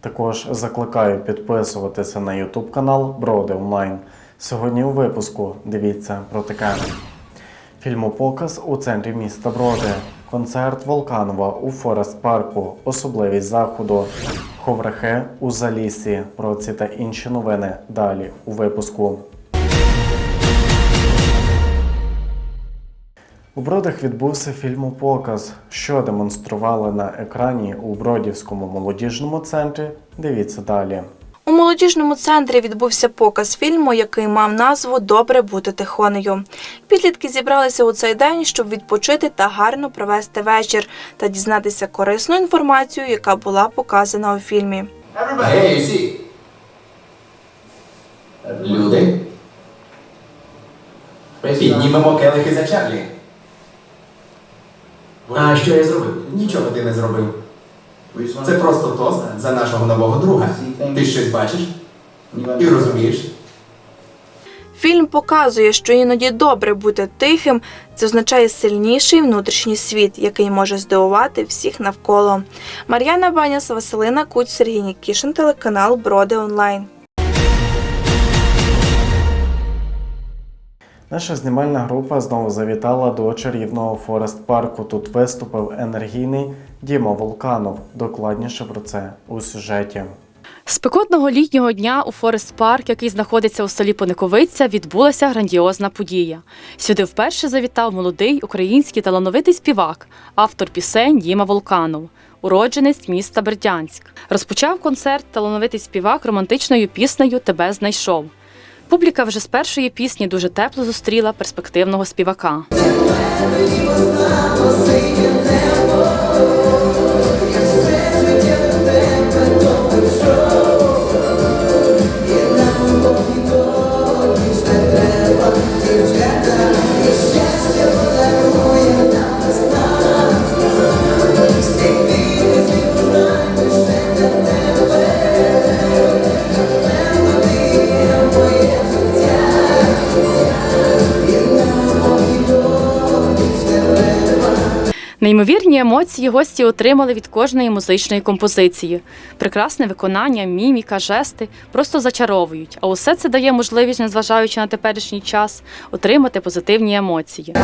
Також закликаю підписуватися на YouTube канал Броди Онлайн. Сьогодні у випуску дивіться про таке. Фільмопоказ у центрі міста Броди. Концерт Волканова у Форест парку. Особливість заходу. Ховрахи у Залісі. Про ці та інші новини далі у випуску. У Бродах відбувся фільмопоказ, що демонстрували на екрані у Бродівському молодіжному центрі. Дивіться далі. У молодіжному центрі відбувся показ фільму, який мав назву Добре бути тихонею. Підлітки зібралися у цей день, щоб відпочити та гарно провести вечір та дізнатися корисну інформацію, яка була показана у фільмі. Гей, всі! Люди. Піднімемо келихи за Чарлі. А що я зробив? Нічого ти не зробив. Це просто тост за нашого нового друга. Ти щось бачиш і розумієш? Фільм показує, що іноді добре бути тихим, це означає сильніший внутрішній світ, який може здивувати всіх навколо. Мар'яна Баняс, Василина Куть, Сергій Нікішин, телеканал Броди Онлайн. Наша знімальна група знову завітала до чарівного Форест парку. Тут виступив енергійний Діма Волканов. Докладніше про це у сюжеті. Спекотного літнього дня у Форест Парк, який знаходиться у селі Пониковиця, відбулася грандіозна подія. Сюди вперше завітав молодий український талановитий співак, автор пісень Діма Волканов, уродженець міста Бердянськ. Розпочав концерт талановитий співак романтичною піснею Тебе знайшов. Публіка вже з першої пісні дуже тепло зустріла перспективного співака. Неймовірні емоції гості отримали від кожної музичної композиції. Прекрасне виконання, міміка, жести просто зачаровують. А усе це дає можливість, незважаючи на теперішній час, отримати позитивні емоції.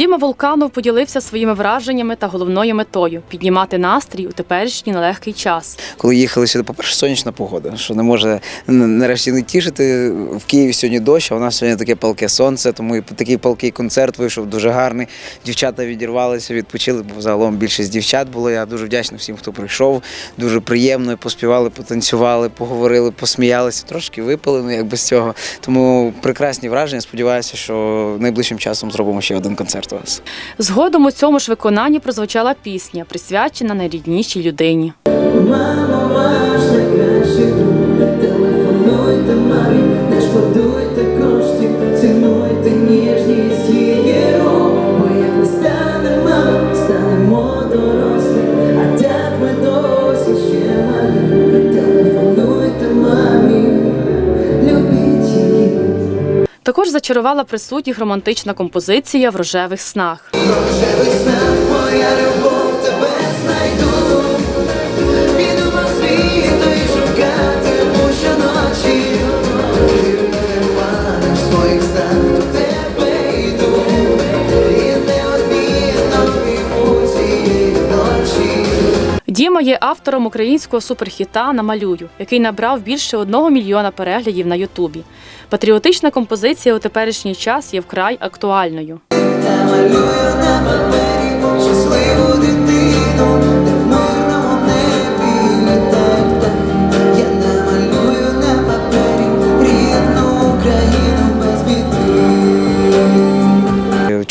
Діма Волканов поділився своїми враженнями та головною метою піднімати настрій у теперішній нелегкий час. коли їхали сюди, по-перше, сонячна погода, що не може нарешті не тішити. В Києві сьогодні дощ, а у нас сьогодні таке палке сонце, тому і такий палкий концерт вийшов дуже гарний. Дівчата відірвалися, відпочили, бо загалом більшість дівчат було. Я дуже вдячний всім, хто прийшов. Дуже приємно, поспівали, потанцювали, поговорили, посміялися, трошки випили, ну як без цього. Тому прекрасні враження. Сподіваюся, що найближчим часом зробимо ще один концерт вас. Згодом у цьому ж виконанні прозвучала пісня, присвячена найріднішій людині. Мамо, ваш найкращий телефонуйте мамі, не шкодуйте коштів, цінуйте ніжність Також зачарувала присутніх романтична композиція в рожевих снах. Весна, моя любов, Діма є автором українського суперхіта Намалюю, який набрав більше одного мільйона переглядів на Ютубі. Патріотична композиція у теперішній час є вкрай актуальною. Намалюю, малюю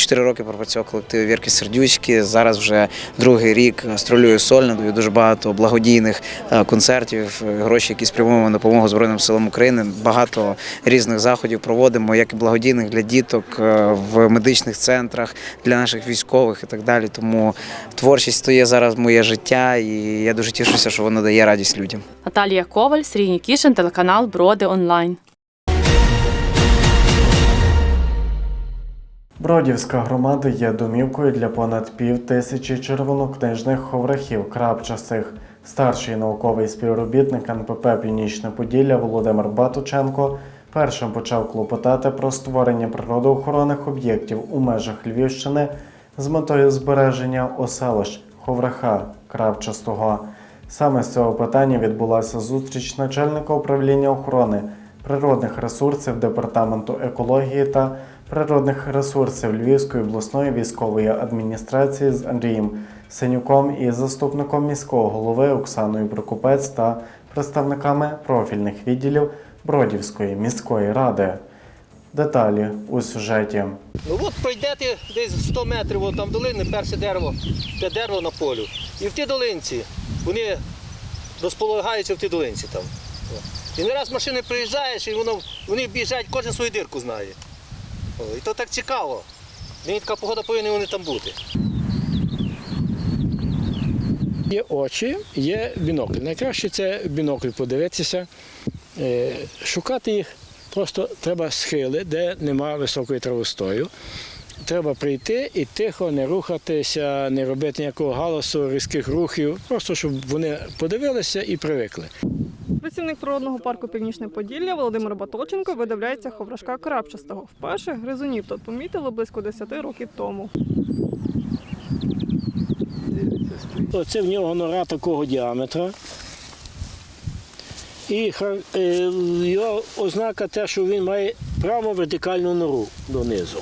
4 роки пропрацював колектив Вірки Сердючки. Зараз вже другий рік стролюю сольно, даю дуже багато благодійних е, концертів, е, гроші, які спрямуємо на допомогу Збройним силам України. Багато різних заходів проводимо, як і благодійних для діток е, в медичних центрах, для наших військових і так далі. Тому творчість то є зараз моє життя, і я дуже тішуся, що воно дає радість людям. Наталія Коваль, Сергій Нікішин, телеканал Броди онлайн. Бродівська громада є домівкою для понад пів тисячі червонокнижних ховрахів крапчастих. Старший науковий співробітник НПП Північне Поділля Володимир Батученко першим почав клопотати про створення природоохоронних об'єктів у межах Львівщини з метою збереження оселищ Ховраха Крапчастого. Саме з цього питання відбулася зустріч начальника управління охорони природних ресурсів Департаменту екології та природних ресурсів Львівської обласної військової адміністрації з Андрієм Синюком і заступником міського голови Оксаною Прокопець та представниками профільних відділів Бродівської міської ради. Деталі у сюжеті. Ну от пройдете десь 100 метрів, от там долини, перше дерево, те дерево на полю. І в тій долинці вони розполагаються в тій долинці там. І не раз машини приїжджаєш, і воно, вони біжать, кожен свою дирку знає. І то так цікаво. Мені така погода повинна вони там бути. Є очі, є бінокль. Найкраще це бінокль подивитися, е, шукати їх. Просто треба схили, де немає високої травостою. Треба прийти і тихо не рухатися, не робити ніякого галасу, різких рухів, просто щоб вони подивилися і привикли. Працівник природного парку Північне Поділля Володимир Баточенко видивляється ховрашка крапчастого. Вперше гризунів тут помітили близько 10 років тому. Оце в нього нора такого діаметра. І е, його ознака те, що він має прямо вертикальну нору донизу.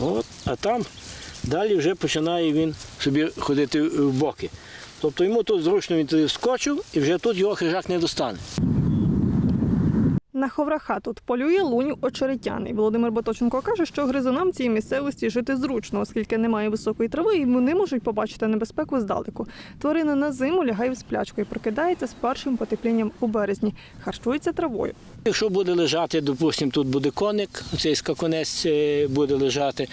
От, а там далі вже починає він собі ходити в боки. Тобто йому тут зручно він туди вскочив і вже тут його хижак не достане. На ховраха тут полює лунь очеретяний. Володимир Баточенко каже, що гризунам цій місцевості жити зручно, оскільки немає високої трави, і вони можуть побачити небезпеку здалеку. Тварина на зиму лягає в сплячку і прокидається з першим потеплінням у березні. Харчується травою. Якщо буде лежати, допустимо, тут буде коник, цей скакунець е, буде лежати,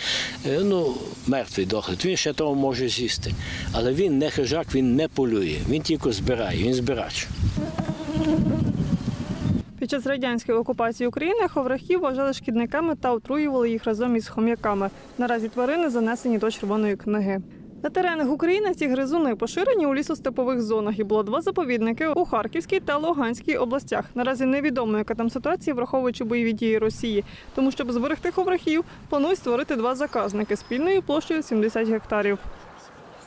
е, ну, мертвий дохлий, він ще того може з'їсти. Але він не хижак, він не полює, він тільки збирає, він збирач. Під час радянської окупації України ховрахів вважали шкідниками та отруювали їх разом із хом'яками. Наразі тварини занесені до червоної книги. На теренах України ці гризуни поширені у лісостепових зонах і було два заповідники у Харківській та Луганській областях. Наразі невідомо, яка там ситуація, враховуючи бойові дії Росії. Тому, щоб зберегти ховрахів, планують створити два заказники спільною площею 70 гектарів.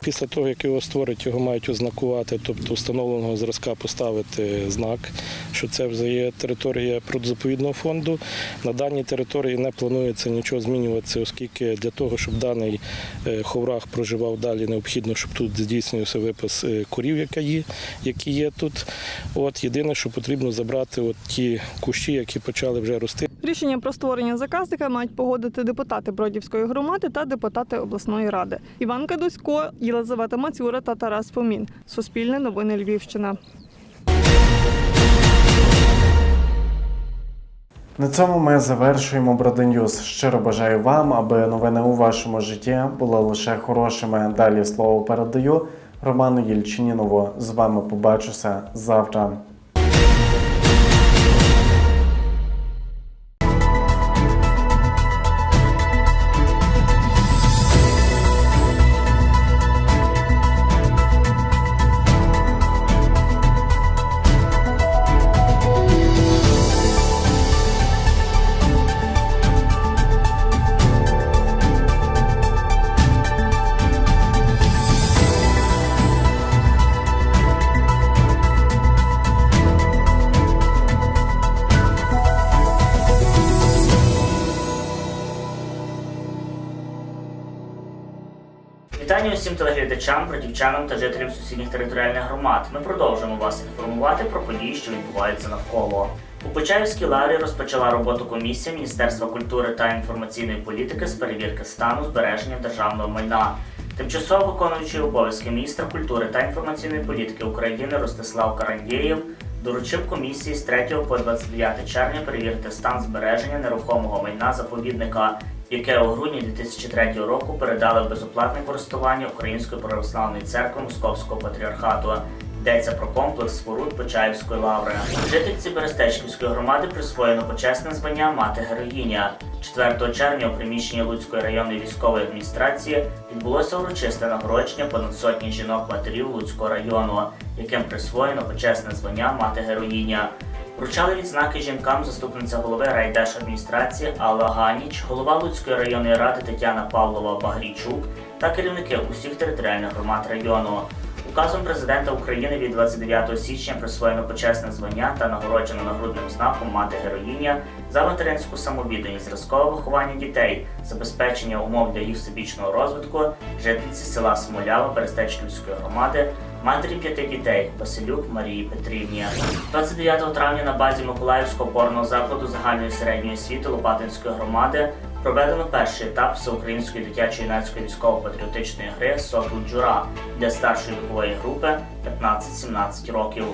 Після того, як його створять, його мають ознакувати, тобто встановленого зразка поставити знак, що це вже є територія природозаповідного фонду. На даній території не планується нічого змінюватися, оскільки для того, щоб даний е, ховрах проживав далі, необхідно, щоб тут здійснювався випас е, корів, які є тут. От єдине, що потрібно забрати от ті кущі, які почали вже рости. Рішення про створення заказника мають погодити депутати Бродівської громади та депутати обласної ради. Іван Кадусько, Єлизавета Мацюра та Тарас Фомін. Суспільне новини Львівщина. На цьому ми завершуємо Броденюз. Щиро бажаю вам, аби новини у вашому житті були лише хорошими. Далі слово передаю Роману Єльчинінову. З вами побачуся завтра. Вітання усім телеглядачам, бродівчанам та жителям сусідніх територіальних громад. Ми продовжуємо вас інформувати про події, що відбуваються навколо. У Почаївській лаврі розпочала роботу комісія Міністерства культури та інформаційної політики з перевірки стану збереження державного майна. Тимчасово виконуючий обов'язки міністра культури та інформаційної політики України Ростислав Карандєєв доручив комісії з 3 по 29 червня перевірити стан збереження нерухомого майна заповідника, яке у грудні 2003 року передали в безоплатне користування Української православної церкви Московського патріархату. Йдеться про комплекс споруд Почаївської лаври. Жительці Берестечківської громади присвоєно почесне звання мати героїня. 4 червня у приміщенні Луцької районної військової адміністрації відбулося урочисте нагородження понад сотні жінок-матерів Луцького району, яким присвоєно почесне звання мати героїня. Вручали відзнаки жінкам заступниця голови райдержадміністрації Алла Ганіч, голова Луцької районної ради Тетяна Павлова Багрійчук та керівники усіх територіальних громад району. Указом президента України від 29 січня присвоєно почесне звання та нагороджено нагрудним знаком мати героїня за материнську самовідданість, зразкове виховання дітей, забезпечення умов для їх всебічного розвитку, жительці села Смолява Берестечківської громади, матері п'яти дітей Василюк Марії Петрівні. 29 травня на базі Миколаївського опорного закладу загальної середньої освіти Лопатинської громади проведено перший етап всеукраїнської дитячо-юнацької військово-патріотичної гри «Сокіл Джура для старшої вікової групи 15-17 років.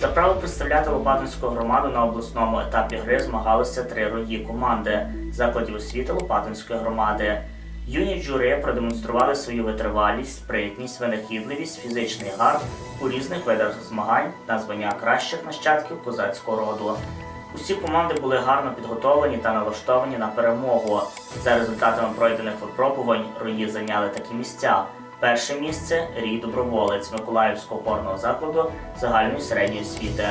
За право представляти Лопатинську громаду на обласному етапі гри змагалися три рої команди закладів освіти Лопатинської громади. Юні джури продемонстрували свою витривалість, спритність, винахідливість, фізичний гард у різних видах змагань на звання кращих нащадків козацького роду. Усі команди були гарно підготовлені та налаштовані на перемогу. За результатами пройдених випробувань рої зайняли такі місця. Перше місце рій доброволець Миколаївського опорного закладу загальної середньої освіти.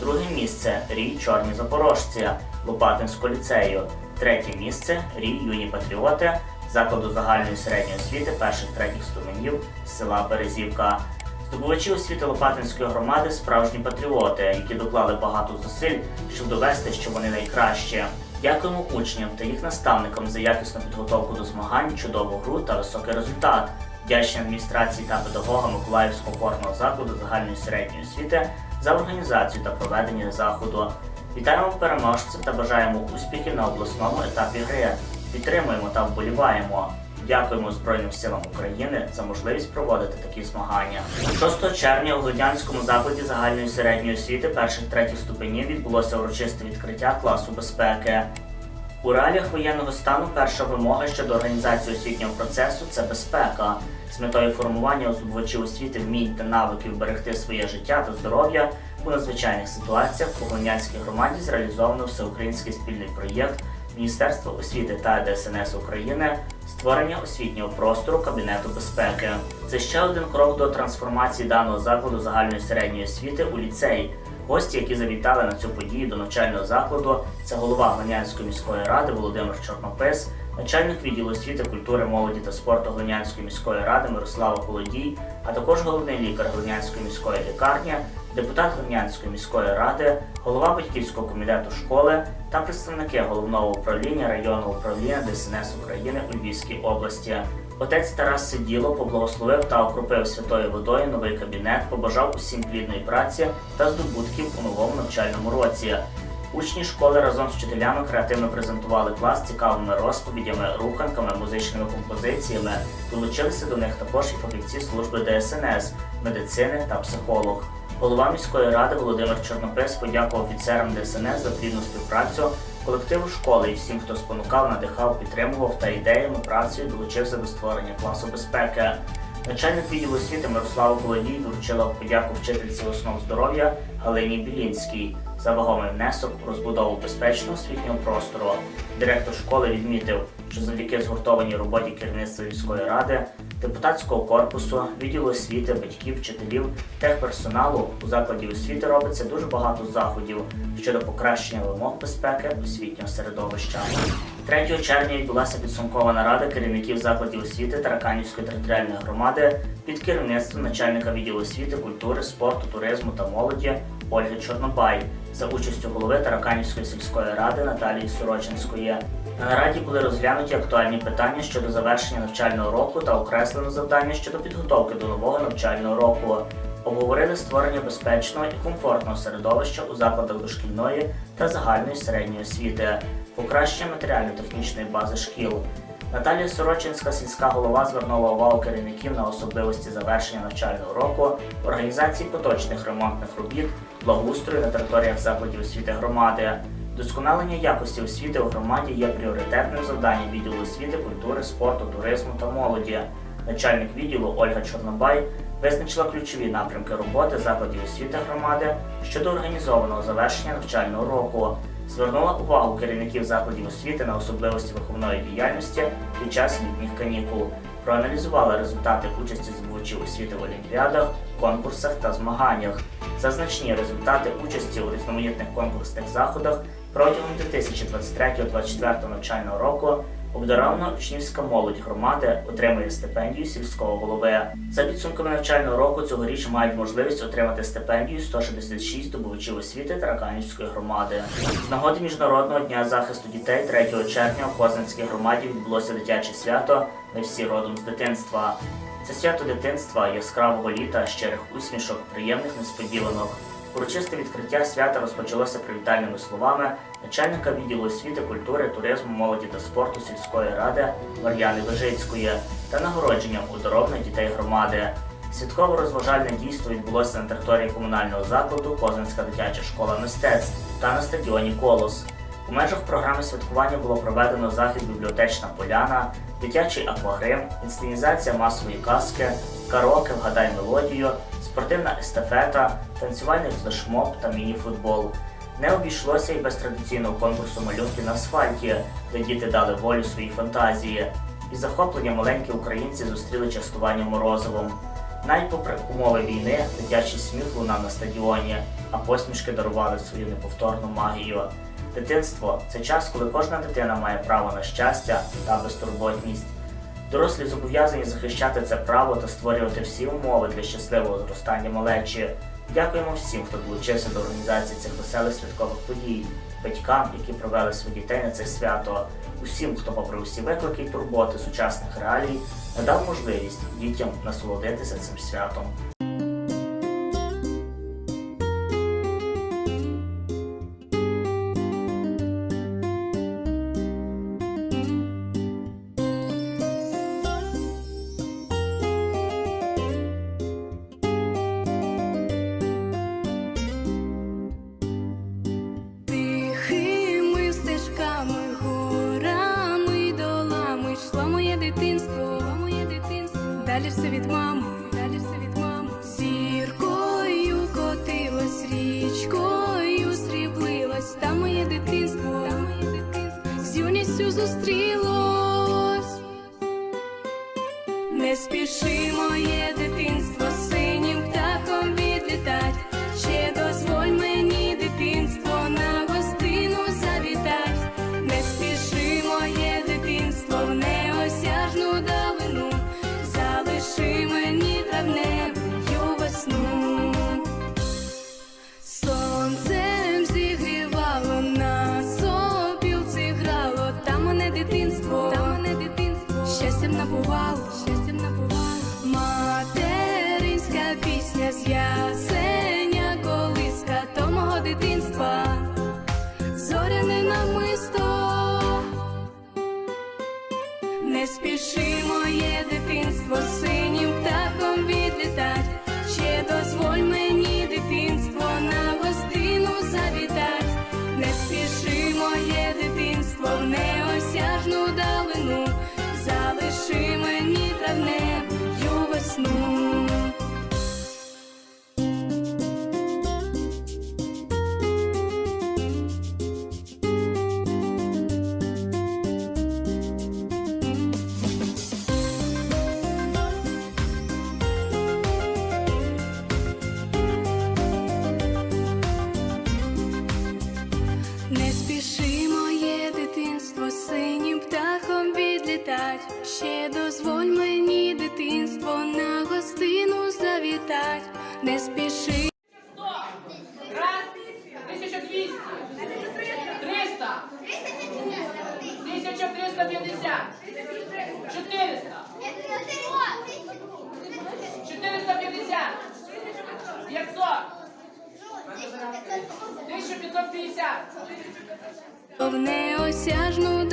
Друге місце рій Чорні Запорожці Лопатинського ліцею. Третє місце рій Юні Патріоти закладу загальної середньої освіти перших третіх ступенів села Березівка. Здобувачі освіти Лопатинської громади справжні патріоти, які доклали багато зусиль, щоб довести, що вони найкращі. Дякуємо учням та їх наставникам за якісну підготовку до змагань, чудову гру та високий результат. Вдячні адміністрації та педагогам Миколаївського опорного закладу загальної середньої освіти за організацію та проведення заходу. Вітаємо переможців та бажаємо успіхів на обласному етапі гри. Підтримуємо та вболіваємо. Дякуємо Збройним силам України за можливість проводити такі змагання. 6 червня у Глодянському закладі загальної середньої освіти перших третіх ступенів відбулося урочисте відкриття класу безпеки. У реаліях воєнного стану перша вимога щодо організації освітнього процесу це безпека. З метою формування здобувачів освіти вмінь та навиків берегти своє життя та здоров'я у надзвичайних ситуаціях у Глинянській громаді зреалізовано всеукраїнський спільний проєкт Міністерства освіти та ДСНС України створення освітнього простору Кабінету безпеки. Це ще один крок до трансформації даного закладу загальної середньої освіти у ліцей. Гості, які завітали на цю подію до навчального закладу, це голова Глинянської міської ради Володимир Чорнопис, начальник відділу освіти, культури, молоді та спорту Глинянської міської ради Мирослава Колодій, а також головний лікар Глинянської міської лікарні, депутат Глинянської міської ради, голова батьківського комітету школи та представники головного управління районного управління ДСНС України у Львівській області. Отець Тарас Сиділо поблагословив та окропив святою водою новий кабінет, побажав усім плідної праці та здобутків у новому навчальному році. Учні школи разом з вчителями креативно презентували клас цікавими розповідями, руханками, музичними композиціями. Долучилися до них також і фахівці служби ДСНС, медицини та психолог. Голова міської ради Володимир Чорнопис подякував офіцерам ДСНС за плідну співпрацю, колективу школи і всім, хто спонукав, надихав, підтримував та ідеями працею долучився до створення класу безпеки. Начальник відділу освіти Мирослава Володій доручила подяку вчительці основ здоров'я Галині Білінській за вагомий внесок у розбудову безпечного освітнього простору. Директор школи відмітив, що завдяки згуртованій роботі керівництва міської ради, депутатського корпусу, відділу освіти, батьків, вчителів, техперсоналу у закладі освіти робиться дуже багато заходів щодо покращення вимог безпеки освітнього середовища. 3 червня відбулася підсумкова нарада керівників закладів освіти Тараканівської територіальної громади під керівництвом начальника відділу освіти, культури, спорту, туризму та молоді Ольги Чорнобай. за участю голови Тараканівської сільської ради Наталії Сорочинської. На нараді були розглянуті актуальні питання щодо завершення навчального року та окреслено завдання щодо підготовки до нового навчального року. Обговорили створення безпечного і комфортного середовища у закладах дошкільної та загальної середньої освіти, покращення матеріально-технічної бази шкіл. Наталія Сорочинська сільська голова звернула увагу керівників на особливості завершення навчального року, організації поточних ремонтних робіт, благоустрою на територіях закладів освіти громади. Досконалення якості освіти у громаді є пріоритетним завданням відділу освіти, культури, спорту, туризму та молоді. Начальник відділу Ольга Чорнобай визначила ключові напрямки роботи закладів освіти громади щодо організованого завершення навчального року. Звернула увагу керівників закладів освіти на особливості виховної діяльності під час літніх канікул. Проаналізувала результати участі здобувачів освіти в олімпіадах, конкурсах та змаганнях. За значні результати участі у різноманітних конкурсних заходах протягом 2023-2024 навчального року обдарована учнівська молодь громади отримує стипендію сільського голови. За підсумками навчального року цьогоріч мають можливість отримати стипендію 166 здобувачів освіти Тараканівської громади. З нагоди Міжнародного дня захисту дітей 3 червня у Козинській громаді відбулося дитяче свято Ми всі родом з дитинства. Це свято дитинства, яскравого літа, щирих усмішок, приємних несподіванок. Урочисте відкриття свята розпочалося привітальними словами начальника відділу освіти, культури, туризму, молоді та спорту сільської ради Мар'яни Вежицької та нагородженням удоровних дітей громади. Святково-розважальне дійство відбулося на території комунального закладу Козинська дитяча школа мистецтв та на стадіоні Колос. У межах програми святкування було проведено захід Бібліотечна поляна, дитячий аквагрим, інсценізація масової казки, караоке «Вгадай мелодію, спортивна естафета, танцювальний флешмоб та міні-футбол. Не обійшлося і без традиційного конкурсу малюнки на асфальті, де діти дали волю своїй фантазії. Із захоплення маленькі українці зустріли частування морозивом. Навіть попри умови війни, дитячий сміх лунав на стадіоні, а посмішки дарували свою неповторну магію. Дитинство це час, коли кожна дитина має право на щастя та безтурботність. Дорослі зобов'язані захищати це право та створювати всі умови для щасливого зростання малечі. Дякуємо всім, хто долучився до організації цих веселих святкових подій, батькам, які провели своїх дітей на це свято, усім, хто, попри усі виклики і турботи сучасних реалій, надав можливість дітям насолодитися цим святом. Bethlehem. 400. 450. 500. 1550. В неосяжну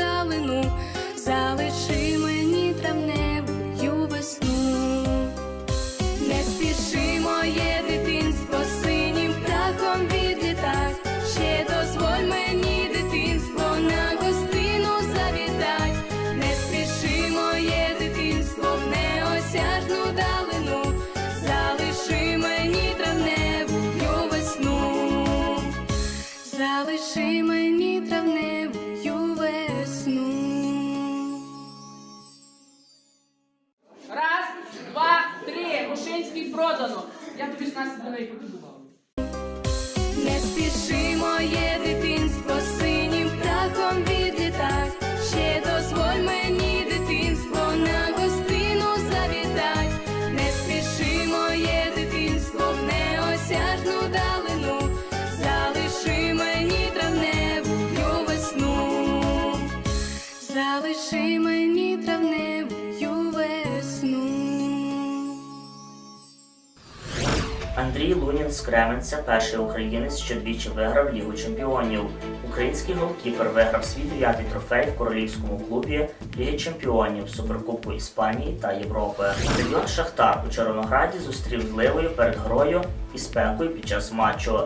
З Кременця, перший українець, що двічі виграв Лігу чемпіонів. Український голкіпер виграв свій дев'ятий трофей в королівському клубі Ліги чемпіонів, Суперкубку Іспанії та Європи. Стадіон Шахтар у Червонограді зустрів зливою перед грою і спекою під час матчу.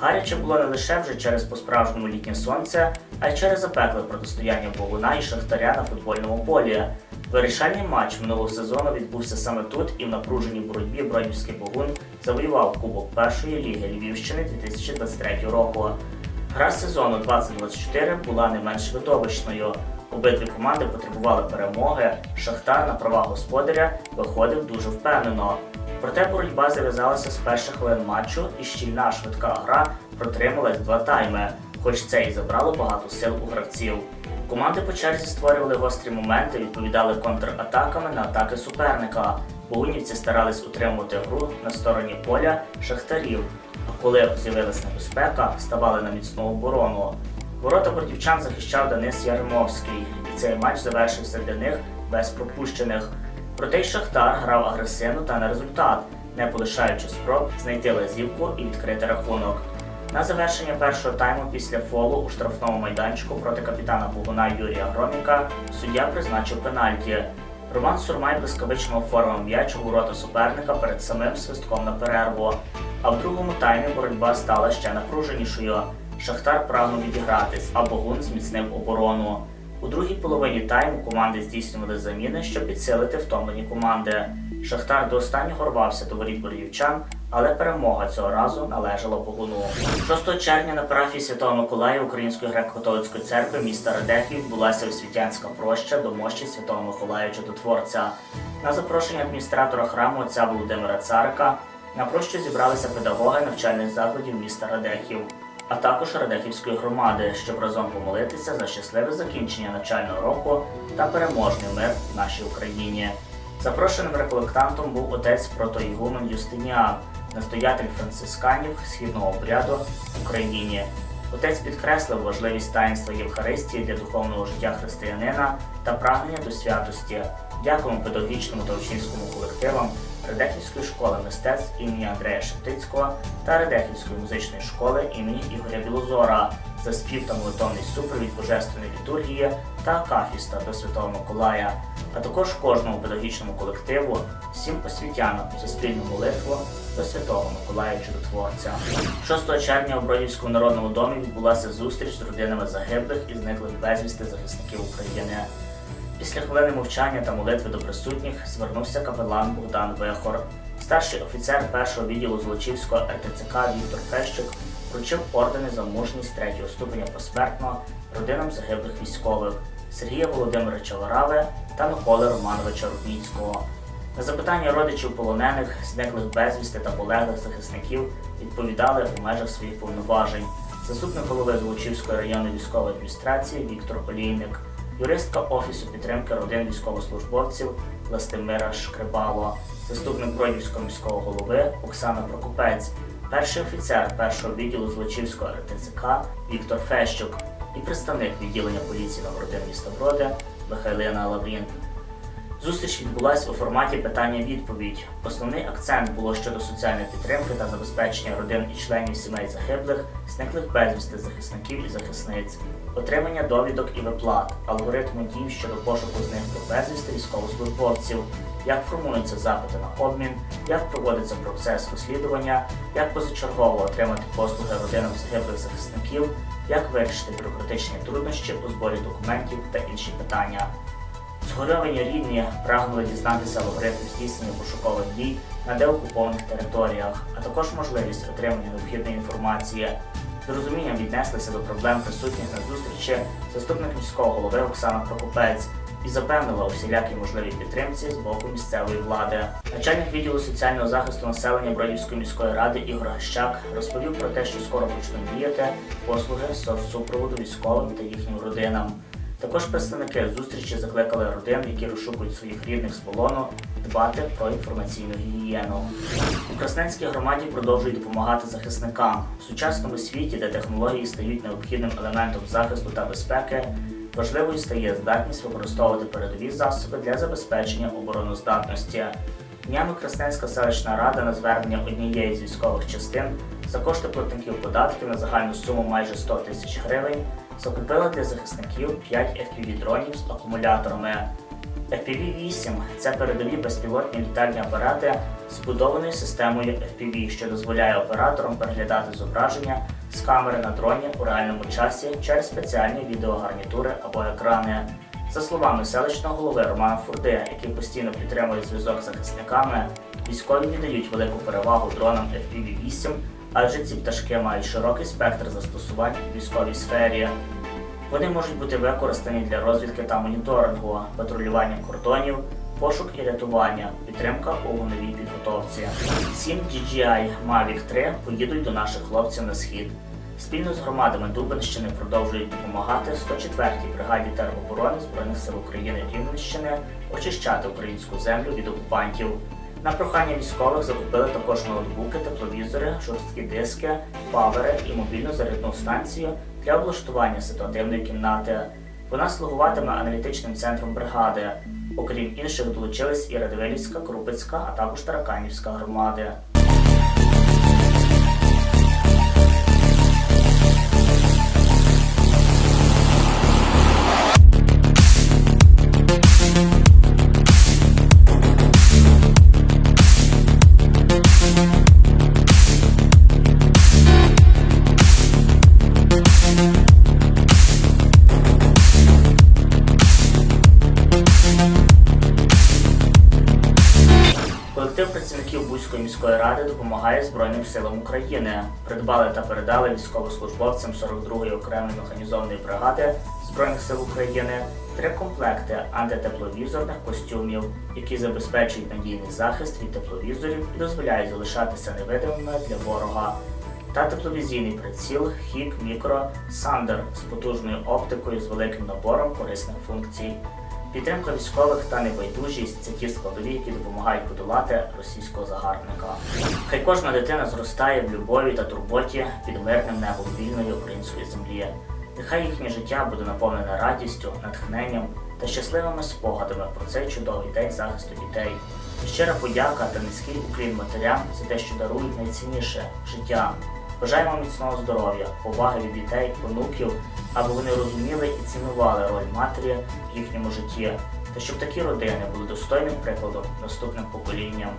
Гаряче було не лише вже через по-справжньому літнє сонце, а й через запекле протистояння Богуна і Шахтаря на футбольному полі. Вирішальний матч минулого сезону відбувся саме тут і в напруженій боротьбі Бродівський Богун завоював Кубок першої ліги Львівщини 2023 року. Гра сезону 2024 була не менш видовищною. Обидві команди потребували перемоги. Шахтар на правах господаря виходив дуже впевнено. Проте боротьба зав'язалася з перших хвилин матчу, і щільна швидка гра протрималась два тайми, хоч це і забрало багато сил у гравців. Команди по черзі створювали гострі моменти, відповідали контратаками на атаки суперника. Богунівці старались утримувати гру на стороні поля шахтарів. А коли з'явилась небезпека, ставали на міцну оборону. Ворота бордівчан захищав Денис Яремовський, і цей матч завершився для них без пропущених. Проте й Шахтар грав агресивно та на результат, не полишаючи спроб знайти лазівку і відкрити рахунок. На завершення першого тайму після фолу у штрафному майданчику проти капітана Богуна Юрія Громіка суддя призначив пенальті. Роман Сурмай блискавично оформив м'яч у ворота суперника перед самим свистком на перерву. А в другому таймі боротьба стала ще напруженішою. Шахтар прагнув відігратись, а Богун зміцнив оборону. У другій половині тайму команди здійснювали заміни, щоб підсилити втомлені команди. Шахтар до останнього рвався до воріт борівчан, але перемога цього разу належала Богуну. 6 червня на парафії Святого Миколая Української греко-католицької церкви міста Радехів відбулася освітянська проща до мощі Святого Миколая Чудотворця. На запрошення адміністратора храму отця Володимира Царика на прощу зібралися педагоги навчальних закладів міста Радехів, а також Радехівської громади, щоб разом помолитися за щасливе закінчення навчального року та переможний мир в нашій Україні. Запрошеним реколектантом був отець протоігумен Юстиніан, настоятель францисканів східного обряду в Україні. Отець підкреслив важливість таїнства Євхаристії для духовного життя християнина та прагнення до святості. Дякуємо педагогічному та учнівському колективам Редехівської школи мистецтв імені Андрея Шептицького та Редехівської музичної школи імені Ігоря Білозора за спів та молитовний супровід Божественної літургії та акафіста до Святого Миколая, а також кожному педагогічному колективу, всім освітянам за спільну молитву до Святого Миколая Чудотворця. 6 червня у Бродівському народному домі відбулася зустріч з родинами загиблих і зниклих безвісти захисників України. Після хвилини мовчання та молитви до присутніх звернувся капелан Богдан Вихор. Старший офіцер першого відділу Золочівського РТЦК Віктор Фещук вручив ордени за мужність третього ступеня посмертно родинам загиблих військових Сергія Володимировича Варави та Миколи Романовича Рудніцького. На запитання родичів полонених, зниклих безвісти та полеглих захисників відповідали у межах своїх повноважень. Заступник голови Золочівської районної військової адміністрації Віктор Олійник, юристка Офісу підтримки родин військовослужбовців Властимира Шкрибало, заступник Бродівського міського голови Оксана Прокопець, перший офіцер першого відділу Злочівського РТЦК Віктор Фещук, і представник відділення поліції 1 міста Броди Михайлина Лаврін. Зустріч відбулася у форматі питання-відповідь. Основний акцент було щодо соціальної підтримки та забезпечення родин і членів сімей загиблих, зниклих безвісти захисників і захисниць, отримання довідок і виплат, алгоритми дій щодо пошуку зниклих безвісти військовослужбовців, як формуються запити на обмін, як проводиться процес розслідування, як позачергово отримати послуги родинам загиблих захисників, як вирішити бюрократичні труднощі у зборі документів та інші питання. Згорьовані рідні прагнули дізнатися алгоритм здійснення пошукових дій на деокупованих територіях, а також можливість отримання необхідної інформації. З розумінням віднеслися до проблем присутніх на зустрічі заступник міського голови Оксана Прокопець і запевнила у всілякій можливій підтримці з боку місцевої влади. Начальник відділу соціального захисту населення Бродівської міської ради Ігор Гащак розповів про те, що скоро почнуть діяти послуги соцсупроводу військовим та їхнім родинам. Також представники зустрічі закликали родин, які розшукують своїх рідних з полону, дбати про інформаційну гігієну. У Красненській громаді продовжують допомагати захисникам в сучасному світі, де технології стають необхідним елементом захисту та безпеки. Важливою стає здатність використовувати передові засоби для забезпечення обороноздатності. Днями Красненська селищна рада на звернення однієї з військових частин за кошти платників податків на загальну суму майже 100 тисяч гривень закупила для захисників 5 FPV-дронів з акумуляторами. FPV-8 – це передові безпілотні літальні апарати з системою FPV, що дозволяє операторам переглядати зображення з камери на дроні у реальному часі через спеціальні відеогарнітури або екрани. За словами селищного голови Романа Фурди, який постійно підтримує зв'язок з захисниками, військові віддають велику перевагу дронам FPV-8, адже ці пташки мають широкий спектр застосувань у військовій сфері. Вони можуть бути використані для розвідки та моніторингу, патрулювання кордонів, пошук і рятування, підтримка у вогневій підготовці. 7 DJI Mavic 3 поїдуть до наших хлопців на схід. Спільно з громадами Дубенщини продовжують допомагати 104-й бригаді тероборони Збройних сил України Рівненщини очищати українську землю від окупантів. На прохання військових закупили також ноутбуки, тепловізори, жорсткі диски, павери і мобільну зарядну станцію для облаштування ситуативної кімнати. Вона слугуватиме аналітичним центром бригади. Окрім інших, долучились і Радивилівська, Крупицька, а також Тараканівська громади. Збройним силам України. Придбали та передали військовослужбовцям 42-ї окремої механізованої бригади Збройних сил України три комплекти антитепловізорних костюмів, які забезпечують надійний захист від тепловізорів і дозволяють залишатися невидимими для ворога. Та тепловізійний приціл Хік Мікро Сандер з потужною оптикою з великим набором корисних функцій. Підтримка військових та небайдужість це ті складові, які допомагають подолати російського загарбника. Хай кожна дитина зростає в любові та турботі під мирним небом вільної української землі. Нехай їхнє життя буде наповнене радістю, натхненням та щасливими спогадами про цей чудовий день захисту дітей. Щира подяка та низький уклін матерям за те, що дарують найцінніше життя. Бажаємо міцного здоров'я, поваги від дітей, онуків, аби вони розуміли і цінували роль матері в їхньому житті, та щоб такі родини були достойним прикладом наступним поколінням.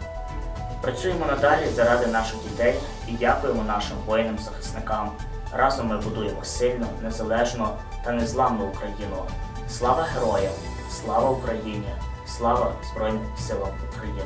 Працюємо надалі заради наших дітей і дякуємо нашим воїнам-захисникам. Разом ми будуємо сильну, незалежну та незламну Україну. Слава героям! Слава Україні! Слава Збройним силам України!